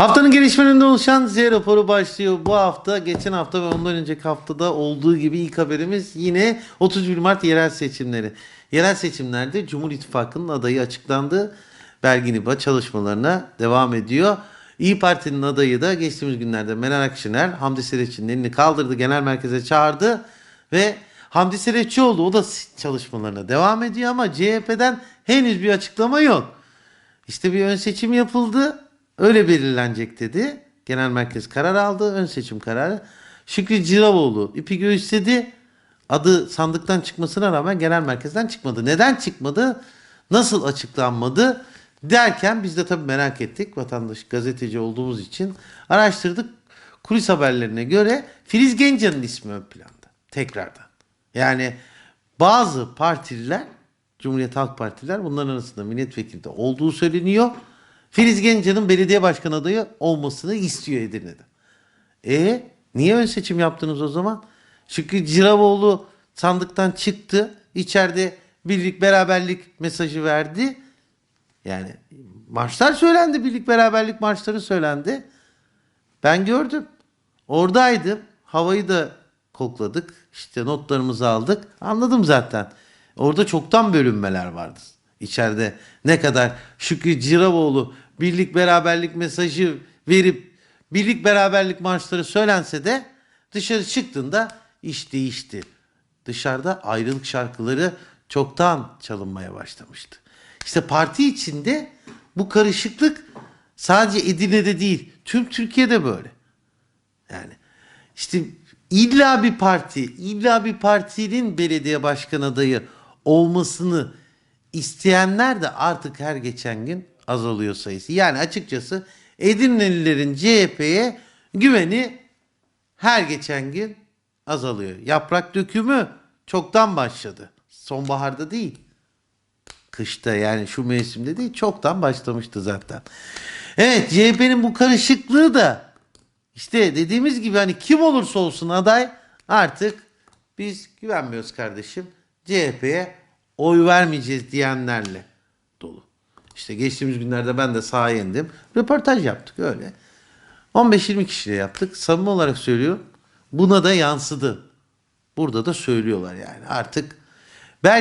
Haftanın gelişmelerinde oluşan Z raporu başlıyor. Bu hafta, geçen hafta ve ondan önceki haftada olduğu gibi ilk haberimiz yine 31 Mart yerel seçimleri. Yerel seçimlerde Cumhur İttifakı'nın adayı açıklandı. Belgin İBA çalışmalarına devam ediyor. İyi Parti'nin adayı da geçtiğimiz günlerde Meral Akşener Hamdi Sereç'in elini kaldırdı, genel merkeze çağırdı ve Hamdi Sereççioğlu o da çalışmalarına devam ediyor ama CHP'den henüz bir açıklama yok. İşte bir ön seçim yapıldı. Öyle belirlenecek dedi. Genel merkez karar aldı. Ön seçim kararı. Şükrü Ciravoğlu ipi göğüsledi. Adı sandıktan çıkmasına rağmen genel merkezden çıkmadı. Neden çıkmadı? Nasıl açıklanmadı? Derken biz de tabii merak ettik. Vatandaş gazeteci olduğumuz için araştırdık. Kulis haberlerine göre Filiz Gence'nin ismi ön planda. Tekrardan. Yani bazı partililer Cumhuriyet Halk Partiler bunların arasında milletvekili de olduğu söyleniyor. Filiz Gence'nin belediye başkan adayı olmasını istiyor Edirne'de. E niye ön seçim yaptınız o zaman? Şükrü Ciravoğlu sandıktan çıktı. İçeride birlik beraberlik mesajı verdi. Yani marşlar söylendi. Birlik beraberlik marşları söylendi. Ben gördüm. Oradaydım. Havayı da kokladık. İşte notlarımızı aldık. Anladım zaten. Orada çoktan bölünmeler vardı. İçeride ne kadar Şükrü Ciravoğlu birlik beraberlik mesajı verip birlik beraberlik marşları söylense de dışarı çıktığında iş değişti. Dışarıda ayrılık şarkıları çoktan çalınmaya başlamıştı. İşte parti içinde bu karışıklık sadece Edirne'de değil tüm Türkiye'de böyle. Yani işte illa bir parti, illa bir partinin belediye başkan adayı olmasını isteyenler de artık her geçen gün azalıyor sayısı. Yani açıkçası Edirnelilerin CHP'ye güveni her geçen gün azalıyor. Yaprak dökümü çoktan başladı. Sonbaharda değil. Kışta yani şu mevsimde değil çoktan başlamıştı zaten. Evet CHP'nin bu karışıklığı da işte dediğimiz gibi hani kim olursa olsun aday artık biz güvenmiyoruz kardeşim. CHP'ye oy vermeyeceğiz diyenlerle. İşte geçtiğimiz günlerde ben de sahaya indim. Röportaj yaptık öyle. 15-20 kişiyle yaptık. Samimi olarak söylüyorum. Buna da yansıdı. Burada da söylüyorlar yani. Artık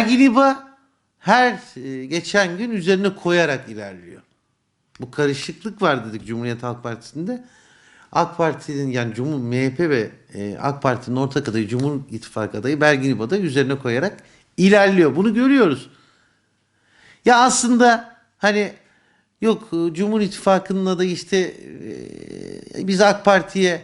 İBA her e, geçen gün üzerine koyarak ilerliyor. Bu karışıklık var dedik Cumhuriyet Halk Partisi'nde. AK Parti'nin yani Cumhur MHP ve e, AK Parti'nin ortak adayı Cumhur İttifakı adayı Belgin İBA da üzerine koyarak ilerliyor. Bunu görüyoruz. Ya aslında hani yok e, Cumhur İttifakı'nın adayı işte e, biz AK Parti'ye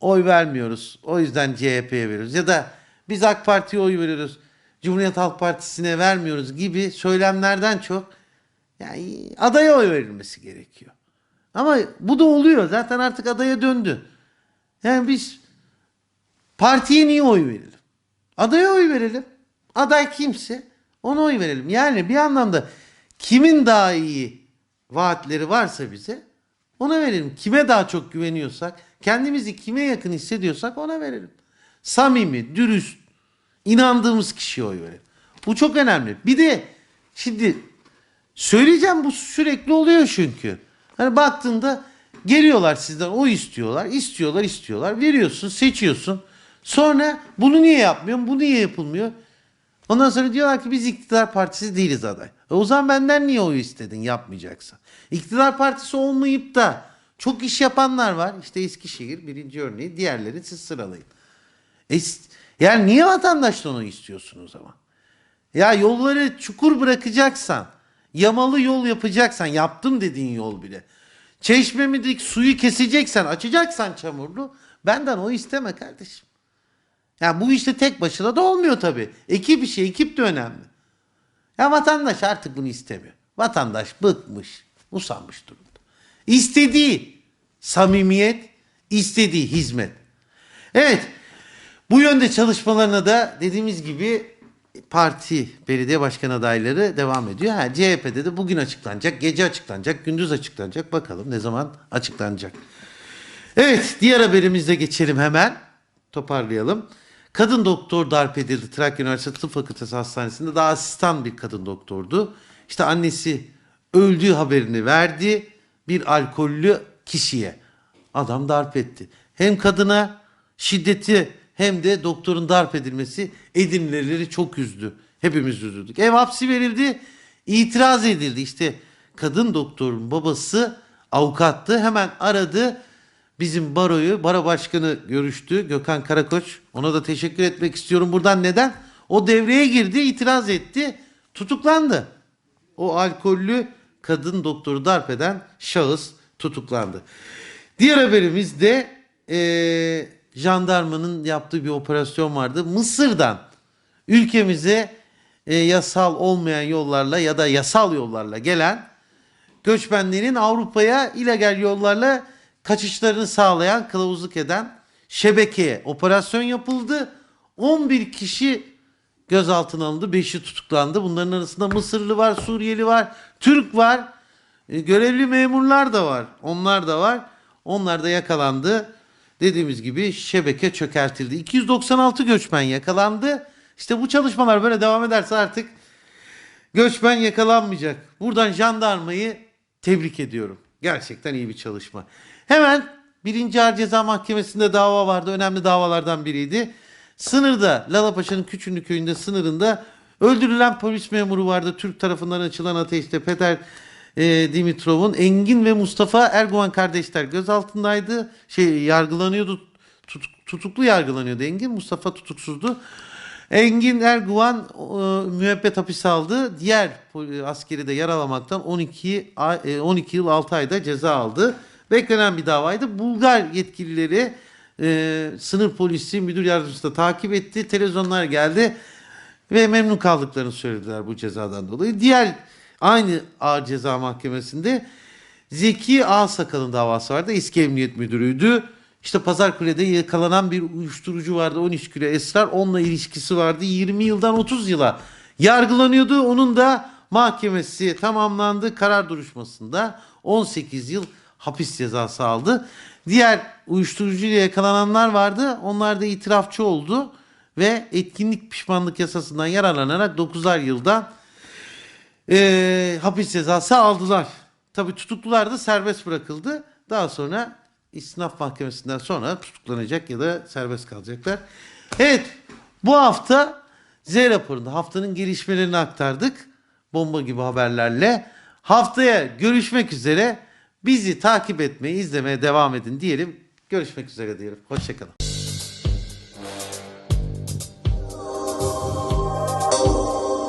oy vermiyoruz. O yüzden CHP'ye veriyoruz. Ya da biz AK Parti'ye oy veriyoruz. Cumhuriyet Halk Partisi'ne vermiyoruz gibi söylemlerden çok yani adaya oy verilmesi gerekiyor. Ama bu da oluyor. Zaten artık adaya döndü. Yani biz partiye niye oy verelim? Adaya oy verelim. Aday kimse ona oy verelim. Yani bir anlamda kimin daha iyi vaatleri varsa bize ona verelim. Kime daha çok güveniyorsak, kendimizi kime yakın hissediyorsak ona verelim. Samimi, dürüst, inandığımız kişiye oy verelim. Bu çok önemli. Bir de şimdi söyleyeceğim bu sürekli oluyor çünkü. Hani baktığında geliyorlar sizden o istiyorlar, istiyorlar, istiyorlar. Veriyorsun, seçiyorsun. Sonra bunu niye yapmıyorsun, bu niye yapılmıyor? Ondan sonra diyorlar ki biz iktidar partisi değiliz aday. E o zaman benden niye oy istedin yapmayacaksan? İktidar partisi olmayıp da çok iş yapanlar var. İşte Eskişehir birinci örneği. Diğerleri siz sıralayın. E, yani niye vatandaştan oy istiyorsun o zaman? Ya yolları çukur bırakacaksan, yamalı yol yapacaksan, yaptım dediğin yol bile. Çeşmemideki suyu keseceksen, açacaksan çamurlu, benden o isteme kardeşim. Yani bu işte tek başına da olmuyor tabii. Ekip işi, ekip de önemli. Ya vatandaş artık bunu istemiyor. Vatandaş bıkmış, usanmış durumda. İstediği samimiyet, istediği hizmet. Evet, bu yönde çalışmalarına da dediğimiz gibi parti belediye başkan adayları devam ediyor. Ha, CHP'de de bugün açıklanacak, gece açıklanacak, gündüz açıklanacak. Bakalım ne zaman açıklanacak. Evet, diğer haberimize geçelim hemen. Toparlayalım. Kadın doktor darp edildi. Trakya Üniversitesi Tıp Fakültesi Hastanesi'nde daha asistan bir kadın doktordu. İşte annesi öldüğü haberini verdi. Bir alkollü kişiye adam darp etti. Hem kadına şiddeti hem de doktorun darp edilmesi Edirneleri çok üzdü. Hepimiz üzüldük. Ev hapsi verildi. itiraz edildi. İşte kadın doktorun babası avukattı. Hemen aradı. Bizim baroyu, baro başkanı görüştü. Gökhan Karakoç. Ona da teşekkür etmek istiyorum buradan. Neden? O devreye girdi, itiraz etti. Tutuklandı. O alkollü kadın doktoru darp eden şahıs tutuklandı. Diğer haberimiz de eee jandarmanın yaptığı bir operasyon vardı. Mısır'dan ülkemize e, yasal olmayan yollarla ya da yasal yollarla gelen göçmenlerin Avrupa'ya illegal yollarla kaçışlarını sağlayan, kılavuzluk eden şebekeye operasyon yapıldı. 11 kişi gözaltına alındı, 5'i tutuklandı. Bunların arasında Mısırlı var, Suriyeli var, Türk var. E, görevli memurlar da var. Onlar da var. Onlar da yakalandı. Dediğimiz gibi şebeke çökertildi. 296 göçmen yakalandı. İşte bu çalışmalar böyle devam ederse artık göçmen yakalanmayacak. Buradan jandarmayı tebrik ediyorum. Gerçekten iyi bir çalışma. Hemen 1. Ağır Ceza Mahkemesi'nde dava vardı. Önemli davalardan biriydi. Sınırda Lalapaşa'nın Küçünlü köyünde sınırında öldürülen polis memuru vardı. Türk tarafından açılan ateşte Peter e, Dimitrov'un Engin ve Mustafa Erguvan kardeşler gözaltındaydı. Şey yargılanıyordu. Tut- tutuklu yargılanıyordu Engin. Mustafa tutuksuzdu. Engin Erguvan e, müebbet hapis aldı. Diğer askeri de yaralamaktan 12 ay- e, 12 yıl 6 ayda ceza aldı. Beklenen bir davaydı. Bulgar yetkilileri e, sınır polisi müdür yardımcısı da takip etti. Televizyonlar geldi ve memnun kaldıklarını söylediler bu cezadan dolayı. Diğer aynı ağır ceza mahkemesinde Zeki Ağsakal'ın davası vardı. Eski emniyet müdürüydü. İşte Pazarkule'de yakalanan bir uyuşturucu vardı. 13 kilo esrar. Onunla ilişkisi vardı. 20 yıldan 30 yıla yargılanıyordu. Onun da mahkemesi tamamlandı. Karar duruşmasında 18 yıl hapis cezası aldı. Diğer uyuşturucuyla yakalananlar vardı. Onlar da itirafçı oldu ve etkinlik pişmanlık yasasından yararlanarak 9'ar yıldan eee, hapis cezası aldılar. Tabi tutuklular da serbest bırakıldı. Daha sonra istinaf mahkemesinden sonra tutuklanacak ya da serbest kalacaklar. Evet bu hafta Z raporunda haftanın gelişmelerini aktardık. Bomba gibi haberlerle. Haftaya görüşmek üzere. Bizi takip etmeyi, izlemeye devam edin diyelim. Görüşmek üzere diyelim. Hoşçakalın.